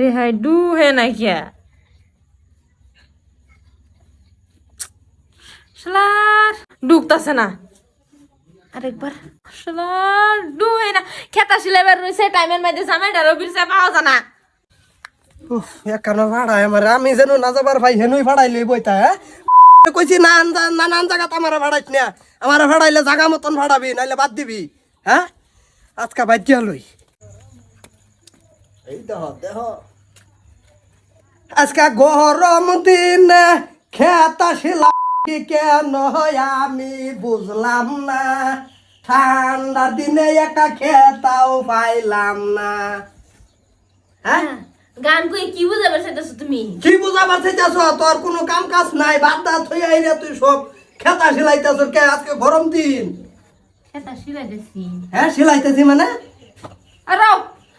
রে hi do হে না কিয়া শালার ডুকতাছে না। আরেকবার। শালার ডু হে না। খেতা সিলেবার রইছে টাইমের মধ্যে জামাইটারও বিরসা পাওয়া জানা। উফ, একানো ভাড়ায় আমার আমি যেন না যাবার ভাই হেনুই ভাড়াই লই বইতা হ্যাঁ কইছি না না নান জায়গা আমার ভাড়াইছ না আমার ভাড়াইলে জাগা মতন ভাড়াবি নাইলে বাদ দিবি হ্যাঁ আজকা বাদ দিয়া লই এই দেহ দেহ। আজকা গরম দিন খেতা শিলা কেন হয় আমি বুঝলাম না। ঠান্ডা দিনে একা খেতাও পাইলাম না। হ্যাঁ? গান কই কি বুঝাবার চাইতেছো তুমি? কি বুঝাবার চাইতেছ? তোর কোনো কাম কাজ নাই বাদ দাঁত হয়ে আইরে তুই সব। খেতা সিলাইতেছ কে আজকে গরম দিন? খেতা সিলাইতেছি হ্যাঁ সিলাইতেছি মানে? আরও!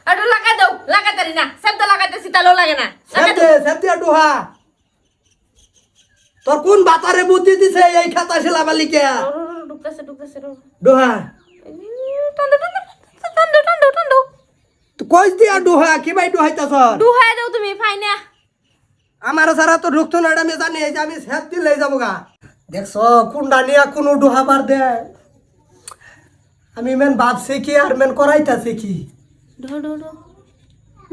আরও লাগা দাও লাগা তারি না শব্দ লাগাইতেছি তালো লাগে না। লাগা সেতে সেতে ডুহা তোর কোন বাতারে বুদ্ধি দিছে এই খেতা কে দাও ঢুকতেছে ঢুকতেছে ডুহা টান্ডু টান্ডু টান্ডু টান্ডু কইস দিয়া ডুহা কি ভাই ডুহাইতেছ ডুহাই দাও তুমি ফাইনা আমার সারা তো ঢুকতো না আমি জানি যে আমি সেত দিলে যাব গা দেখছ কোনটা নিয়ে কোনো ডুহাবার দে। আমি মেন ভাবছি কি আর মেন করাইতাছি কি ডো ডো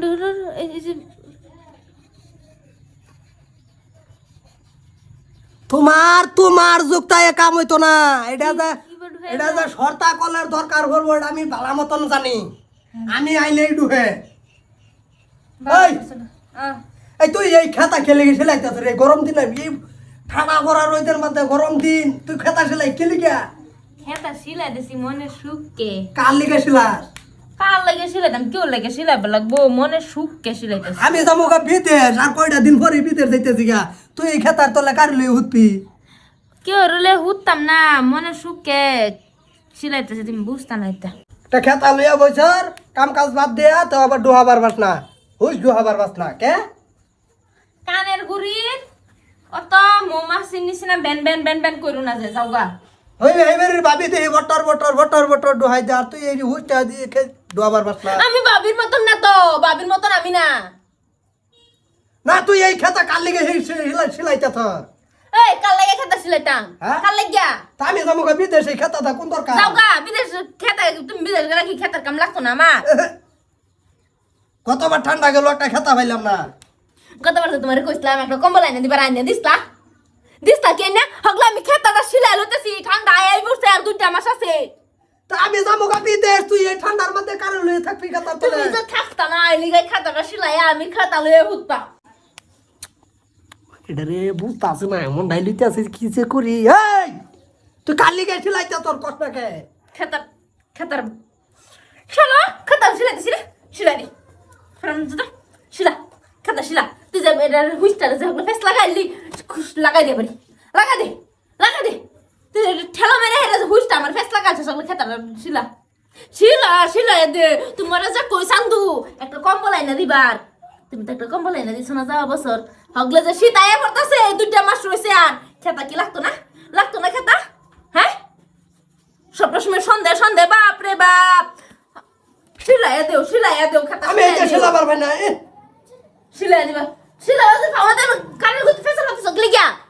ডো ডো, এই এই যে তোমার তোমার যুক্তা এ কাম হইতো না। এটা যে এটা যে সর্তা কলের দরকার করব এটা আমি ভালো মতন জানি। আমি আইলেই ডুহে। এই! এই তুই এই খেতা খেলে সেলাইতেছ রে? গরম দিন এই ঠান্ডা ভরা রোদের মধ্যে গরম দিন তুই খেতা সেলাই খেলি কে? খেতা সিলাইতেছি মনে সুখকে। কার লিগে সিলাস? কার লাগে সিলাইতাম কেউ লাগে সিলাইবে লাগবো মনে সুখকে সিলাইতেছি আমি যাব গা বিদেশ আর কয়টা দিন পরে বিদেশ যাইতেছি গা। তুই এই খেতার তলে কার লই উঠবি কেউ রলে হুতাম না? মনে সুখকে সিলাইতেছি তুমি বুঝতাম না এটা তা খেতা লইয়া বছর কাম কাজ বাদ দিয়া তো আবার ডুহাবার বাস না। হুস ডুহাবার বাস না কে? কানের গুড়ির অত মৌমাছির নিচিনা বেন বেন বেন বেন করু না যে যাওগা ওই এইবারের ভাবি বটর বটর বটর বটর ডুহাই দে আর তুই এই দিয়ে আমি বাবির মতন না তো বাবির মতন আমি না। না তুই এই খেতা লিগে সিলাইতে এই কাল লাগে খেতা সিলাইতাম? কাল লাগিয়া তা আমি কোন দরকার? যাওগা বিদেশ খেতা তুমি বিদেশ গেলে কি খেতার কাম লাগতো না আমার? কতবার ঠান্ডা গেল একটা খেতা পাইলাম না। গতবার তো তোমার কইছিলাম একটা কম্বল আইনে দিবার আইনে দিসলা? দিসলা কে না হগলা আমি খেতাটা সিলাই লইতেছি ঠান্ডা আই বসে আর দুইটা মাস আছে তা আমি যাব গা বিদেশ তুই এই ঠান্ডার মধ্যে কারণ লয়ে থাকবি খেতার তলে তুমি যে থাকতা না এই লিগাই খাতাটা সিলাই আমি খাতা লয়ে হুতবা এটা রে বুঝতে আছে না এমন ডাইলিতে আছে কি যে করি? এই তুই কার লিগে সিলাইতে তোর কষ্ট কে খাতার খাতার শালা খাতার সিলাই দিছি রে সিলাই দি। ফ্রাম জুতা শিলা খাতা শিলা। তুই যে এটা হুইস্টার যে ফেস লাগাইলি লাগাই দে বাড়ি। লাগা দে লাগা দে। তুই ঠেলা মেরে হেরে হুইস্টা আমার ফেস লাগাইছে সগলা খাতার শিলা শিলা শিলা দে তোমার যে কই সান্দু? একটা কম্বল আইনা দিবার। তুমি তো একটা কম্বল আইনা দিছ না যাওয়া বছর। হগলে যে শীত আয়া পড়তাছে দুইটা মাস রয়েছে আর। খেতা কি লাগতো না? লাগতো না খেতা? হ্যাঁ? সবটা সময় সন্ধ্যা সন্ধ্যা বাপ রে বাপ। সিলাইয়া দেও সিলাইয়া দেও খাতা আমি সিলাইয়া সিলা পারবে না সিলাইয়া দিবা। সিলাইয়া দিবা আমাদের কানের গুলো ফেসা লাগতেছ গলিয়া